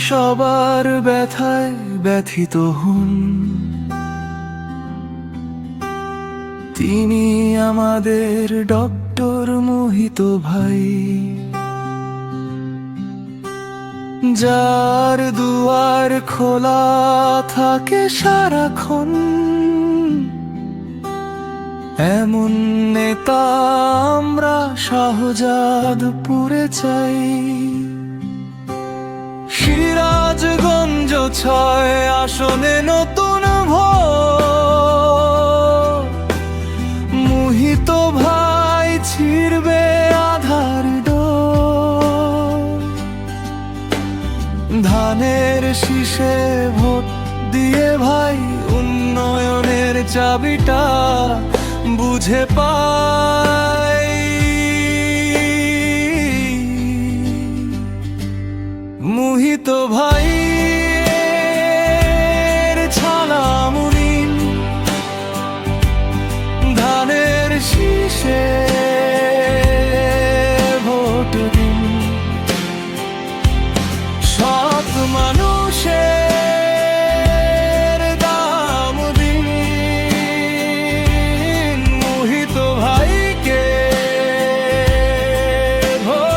সবার ব্যথায় ব্যথিত হন, তিনি আমাদের ডক্টর মোহিত ভাই। যার দুয়ার খোলা থাকে সারাক্ষণ, এমন নেতা আমরা শাহজাদপুরে চাই। ছয় আসনে নতুন ভোট? মোহিত ভাই ছিড়বে আধার ধানের শীষে ভোট দিয়ে ভাই উন্নয়নের চাবিটা বুঝে পায় good.